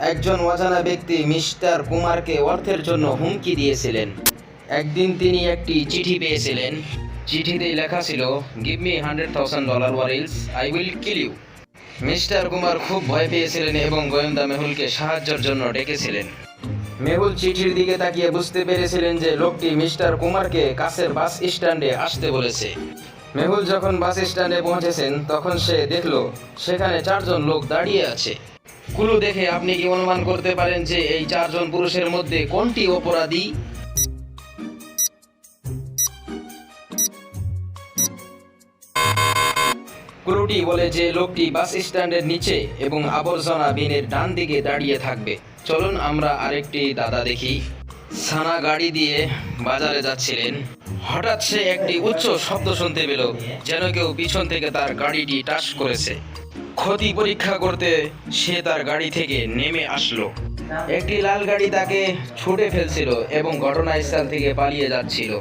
একজন অজানা ব্যক্তি মিস্টার কুমারকে অর্থের জন্য হুমকি দিয়েছিলেন। একদিন তিনি একটি চিঠি পেয়েছিলেন। চিঠিতে লেখা ছিল give me hundred thousand dollar or else I will kill you mister Kumar খুব ভয় পেয়েছিলেন এবং গোয়েন্দা মেহুলকে সাহায্যের জন্য ডেকেছিলেন। মেহুল চিঠির দিকে তাকিয়ে বুঝতে পেরেছিলেন যে লোকটি মিস্টার কুমারকে কাছের বাস স্ট্যান্ডে আসতে বলেছে। মেহুল যখন বাস স্ট্যান্ডে পৌঁছেছেন, তখন সে দেখল সেখানে চারজন লোক দাঁড়িয়ে আছে। কুলু দেখে আপনি কি অনুমান করতে পারেন যে এই চারজন পুরুষের মধ্যে কোনটি অপরাধী? ক্লুটি বলে যে লোকটি বাস স্ট্যান্ডের নিচে এবং আবর্জনা বিনের ডান দিকে দাঁড়িয়ে থাকবে। চলুন আমরা আরেকটি দাদা দেখি। সানা গাড়ি দিয়ে বাজারে যাচ্ছিলেন। হঠাৎ সে একটি উচ্চ শব্দ শুনতে পেল, যেন কেউ পিছন থেকে তার গাড়িটি টাচ করেছে। ক্ষতি পরীক্ষা করতে সে তার গাড়ি থেকে নেমে আসলো। একটি লাল গাড়ি তাকে ছুটে ফেলছিল এবং ঘটনাস্থল থেকে পালিয়ে যাচ্ছিল।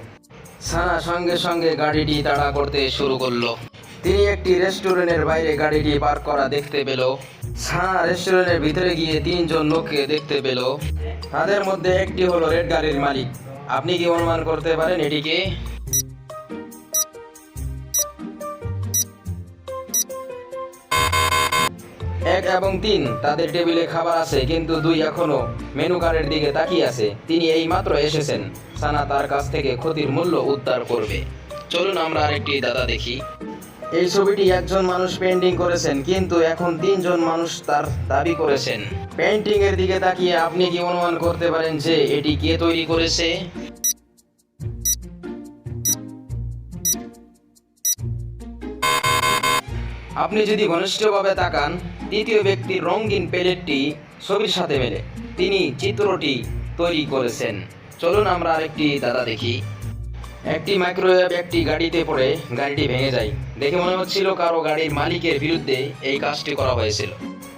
সানা সঙ্গে সঙ্গে গাড়িটি তাড়া করতে শুরু করল। তিনি একটি রেস্টুরেন্টের বাইরে গাড়িটি পার্ক করা দেখতে পেল। সানা রেস্টুরেন্টের ভিতরে গিয়ে তিনজন লোককে দেখতে পেল। তাদের মধ্যে একটি হলো রেড গাড়ির মালিক। আপনি কি অনুমান করতে পারেন এটিকে? এক এবং তিন, তাদের টেবিলে খাবার আছে, কিন্তু দুই এখনও মেনু কার্ডের দিকে তাকিয়ে আছে। তিনি এই মাত্র এসেছেন। সানা তার কাছ থেকে ক্ষতির মূল্য উদ্ধার করবে। চলুন আমরা আরেকটি দাদা দেখি। এই ছবিটি একজন মানুষ পেন্টিং করেছেন, কিন্তু এখন তিনজন মানুষ তার দাবি করেছেন। পেন্টিং এর দিকে তাকিয়ে আপনি কি অনুমান করতে পারেন যে এটি কে তৈরি করেছে? আপনি যদি ঘনিষ্ঠভাবে তাকান, তৃতীয় ব্যক্তির রঙিন প্যালেটটি ছবির সাথে মেলে। তিনি চিত্রটি তৈরি করেছেন। চলুন আমরা আরেকটি দাদা দেখি। একটি মাইক্রোওয়েভ একটি গাড়িতে পড়ে গাড়িটি ভেঙে যায়। দেখে মনে হচ্ছিল কারও গাড়ির মালিকের বিরুদ্ধে এই কাজটি করা হয়েছিল।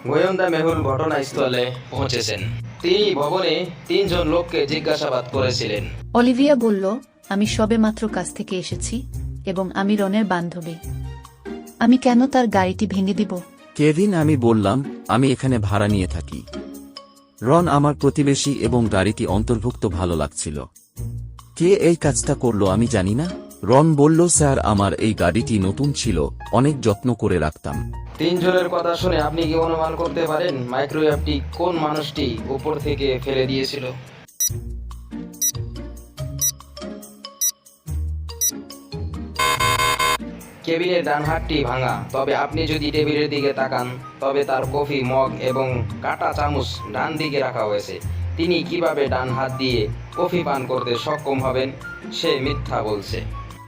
গোয়েন্দা মেহুল ঘটনাস্থলে পৌঁছেছেন। তিনি ভবনে তিনজন লোককে জিজ্ঞাসাবাদ করেছিলেন। অলিভিয়া বলল আমি সবে মাত্র কাজ থেকে এসেছি এবং আমি রনের বান্ধবী। আমি কেন তার গাড়িটি ভেঙে দিব? কেভিন আমি বললাম আমি এখানে ভাড়া নিয়ে থাকি। রন আমার প্রতিবেশী এবং গাড়িটি অন্তর্ভুক্ত ভালো লাগছিল। কে এই কাজটা করল আমি জানি না। রন বলল, স্যার, আমার এই গাড়িটি নতুন ছিল। অনেক যত্ন করে রাখতাম। তিনজনের কথা শুনে আপনি কি অনুমান করতে পারেন? মাইক্রোওয়েভটি কোন মানুষটি উপর থেকে ফেলে দিয়েছিল? কেবিনের ডান হাতটি ভাঙা। তবে আপনি যদি টেবিলের দিকে তাকান, তবে তার কফি, মগ এবং কাটা চামচ ডান দিকে রাখা হয়েছে। তিনি কীভাবে ডান হাত দিয়ে কফি পান করতে সক্ষম হবেন, সে মিথ্যা বলছে।